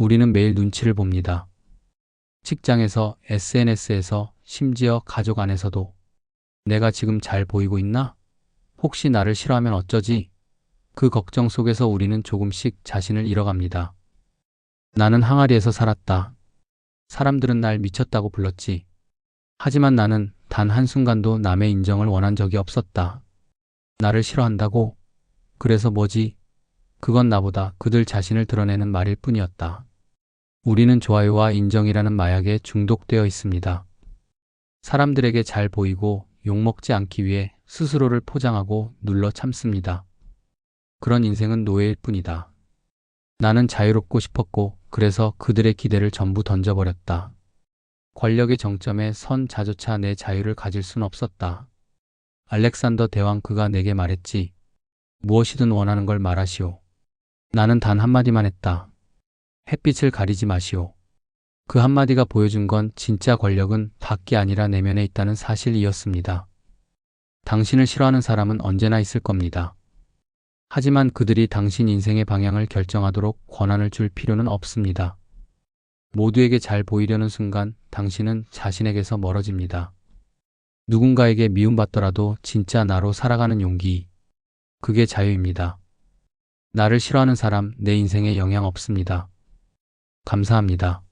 우리는 매일 눈치를 봅니다. 직장에서, SNS에서, 심지어 가족 안에서도 내가 지금 잘 보이고 있나? 혹시 나를 싫어하면 어쩌지? 그 걱정 속에서 우리는 조금씩 자신을 잃어갑니다. 나는 항아리에서 살았다. 사람들은 날 미쳤다고 불렀지. 하지만 나는 단 한순간도 남의 인정을 원한 적이 없었다. 나를 싫어한다고? 그래서 뭐지? 그건 나보다 그들 자신을 드러내는 말일 뿐이었다. 우리는 좋아요와 인정이라는 마약에 중독되어 있습니다. 사람들에게 잘 보이고 욕먹지 않기 위해 스스로를 포장하고 눌러 참습니다. 그런 인생은 노예일 뿐이다. 나는 자유롭고 싶었고 그래서 그들의 기대를 전부 던져버렸다. 권력의 정점에 선 자조차 내 자유를 가질 순 없었다. 알렉산더 대왕 그가 내게 말했지. 무엇이든 원하는 걸 말하시오. 나는 단 한마디만 했다. 햇빛을 가리지 마시오. 그 한마디가 보여준 건 진짜 권력은 밖이 아니라 내면에 있다는 사실이었습니다. 당신을 싫어하는 사람은 언제나 있을 겁니다. 하지만 그들이 당신 인생의 방향을 결정하도록 권한을 줄 필요는 없습니다. 모두에게 잘 보이려는 순간 당신은 자신에게서 멀어집니다. 누군가에게 미움받더라도 진짜 나로 살아가는 용기. 그게 자유입니다. 나를 싫어하는 사람 내 인생에 영향 없습니다. 감사합니다.